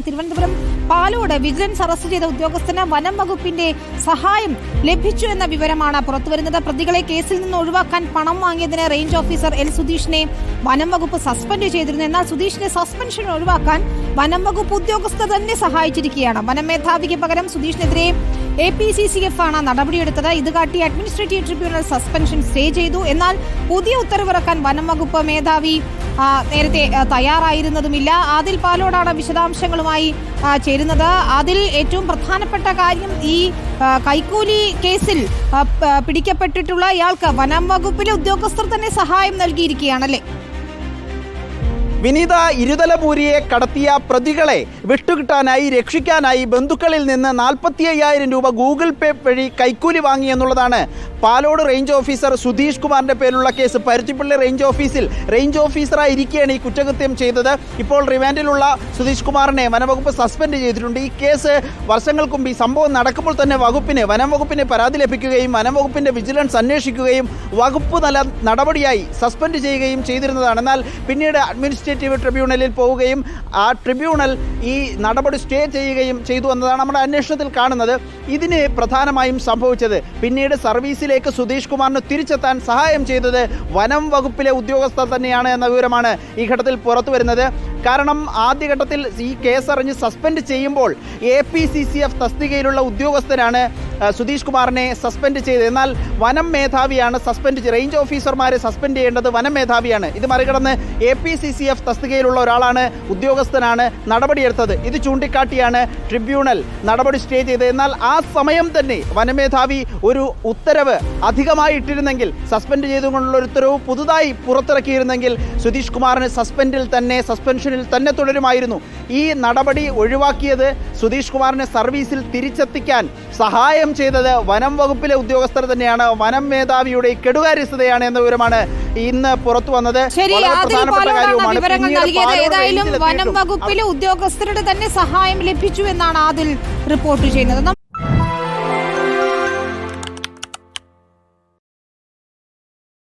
Thiruvananthapuram Palode vigilance arrest ചെയ്ത ഉദ്യോഗസ്ഥന് വനം വകുപ്പിന്റെ സഹായം ലഭിച്ചു എന്ന വിവരമാണ് പുറത്തുവരുന്നത്. പ്രതികളെ കേസിൽ നിന്ന് ഒഴിവാക്കാൻ പണം വാങ്ങിയതിന് റേഞ്ച് ഓഫീസർ എൽ സുധീഷിനെ വനം വകുപ്പ് സസ്പെൻഡ് ചെയ്തിരുന്നു. എന്നാൽ സുധീഷിനെ സസ്പെൻഷൻ ഒഴിവാക്കാൻ വനം വകുപ്പ് ഉദ്യോഗസ്ഥർ തന്നെ സഹായിച്ചിരിക്കുകയാണ്. വനം മേധാവിക്ക് പകരം സുധീഷിനെതിരെ A P C C F ആണ് നടപടിയെടുത്തത്. ഇത് കാട്ടി അഡ്മിനിസ്ട്രേറ്റീവ് ട്രിബ്യൂണൽ സസ്പെൻഷൻ സ്റ്റേ ചെയ്തു. എന്നാൽ പുതിയ ഉത്തരവിറക്കാൻ വനം വകുപ്പ് മേധാവി നേരത്തെ തയ്യാറായിരുന്നതുമില്ല. ആദിൽ പാലോടാണ് വിശദാംശങ്ങളുമായി ചേരുന്നത്. അതിൽ ഏറ്റവും പ്രധാനപ്പെട്ട കാര്യം ഈ കൈക്കൂലി കേസിൽ പിടിക്കപ്പെട്ടിട്ടുള്ള ഇയാൾക്ക് വനം വകുപ്പിലെ ഉദ്യോഗസ്ഥർ തന്നെ സഹായം നൽകിയിരിക്കുകയാണല്ലേ? വിനീത ഇരുതലപൂരിയെ കടത്തിയ പ്രതികളെ വിട്ടുകിട്ടാനായി രക്ഷിക്കാനായി ബന്ധുക്കളിൽ നിന്ന് നാൽപ്പത്തി അയ്യായിരം രൂപ ഗൂഗിൾ പേ വഴി കൈക്കൂലി വാങ്ങി എന്നുള്ളതാണ്. പാലോട് റേഞ്ച് ഓഫീസർ സുധീഷ് കുമാറിന്റെ പേരിലുള്ള കേസ്. പരുത്തിപ്പള്ളി റേഞ്ച് ഓഫീസിൽ റേഞ്ച് ഓഫീസറായി ഇരിക്കുകയാണ് ഈ കുറ്റകൃത്യം ചെയ്തത്. ഇപ്പോൾ റിമാൻഡിലുള്ള സുധീഷ് കുമാറിനെ വനവകുപ്പ് സസ്പെൻഡ് ചെയ്തിട്ടുണ്ട്. ഈ കേസ് വർഷങ്ങൾക്ക് മുമ്പ് ഈ സംഭവം നടക്കുമ്പോൾ തന്നെ വകുപ്പിന് വനം വകുപ്പിന് പരാതി ലഭിക്കുകയും വനം വിജിലൻസ് അന്വേഷിക്കുകയും വകുപ്പ് തല നടപടിയായി സസ്പെൻഡ് ചെയ്യുകയും ചെയ്തിരുന്നതാണ്. എന്നാൽ പിന്നീട് അഡ്മിനിസ്ട്രേറ്റീവ് ട്രിബ്യൂണലിൽ പോവുകയും ആ ട്രിബ്യൂണൽ ഈ നടപടി സ്റ്റേ ചെയ്യുകയും ചെയ്തു എന്നതാണ് നമ്മുടെ അന്വേഷണത്തിൽ കാണുന്നത്. ഇതിന് പ്രധാനമായും സംഭവിച്ചത് പിന്നീട് സർവീസിലേക്ക് സുധീഷ് കുമാറിന് തിരിച്ചെത്താൻ സഹായം ചെയ്തത് വനം വകുപ്പിലെ ഉദ്യോഗസ്ഥർ തന്നെയാണ് എന്ന വിവരമാണ് ഈ ഘട്ടത്തിൽ പുറത്തു വരുന്നത്. കാരണം ആദ്യഘട്ടത്തിൽ ഈ കേസ് അറിഞ്ഞ് സസ്പെൻഡ് ചെയ്യുമ്പോൾ A P C C F തസ്തികയിലുള്ള ഉദ്യോഗസ്ഥരാണ് ആ, സുധീഷ് കുമാറിനെ സസ്പെൻഡ് ചെയ്തത് എന്നാൽ വനം മേധാവിയാണ് സസ്പെൻഡ് ചെയ്ത്. റേഞ്ച് ഓഫീസർമാരെ സസ്പെൻഡ് ചെയ്യേണ്ടത് വനം മേധാവിയാണ്. ഇത് മറികടന്ന് A P C C F തസ്തികയിലുള്ള ഒരാളാണ് ഉദ്യോഗസ്ഥനാണ് നടപടിയെടുത്തത്. ഇത് ചൂണ്ടിക്കാട്ടിയാണ് ട്രിബ്യൂണൽ നടപടി സ്റ്റേ ചെയ്തത്. എന്നാൽ ആ സമയം തന്നെ വനമേധാവി ഒരു ഉത്തരവ് അധികമായി ഇട്ടിരുന്നെങ്കിൽ സസ്പെൻഡ് ചെയ്തുകൊണ്ടുള്ള ഒരു ഉത്തരവ് പുതുതായി പുറത്തിറക്കിയിരുന്നെങ്കിൽ സുധീഷ് കുമാറിന് സസ്പെൻഡിൽ തന്നെ സസ്പെൻഷനിൽ തന്നെ തുടരുമായിരുന്നു. ഈ നടപടി ഒഴിവാക്കിയത് സുധീഷ് കുമാറിനെ സർവീസിൽ തിരിച്ചെത്തിക്കാൻ സഹായം ചെയ്തത് വനം വകുപ്പിലെ ഉദ്യോഗസ്ഥർ തന്നെയാണ്. വനം മേധാവിയുടെ കെടുകാര്യസ്ഥതയാണ് എന്ന വിവരമാണ് ഇന്ന് പുറത്തു വന്നത്. വിവരങ്ങൾ നൽകിയത്. ഏതായാലും വനം വകുപ്പിലെ ഉദ്യോഗസ്ഥരുടെ തന്നെ സഹായം ലഭിച്ചു എന്നാണ് അതിൽ റിപ്പോർട്ട് ചെയ്യുന്നത്.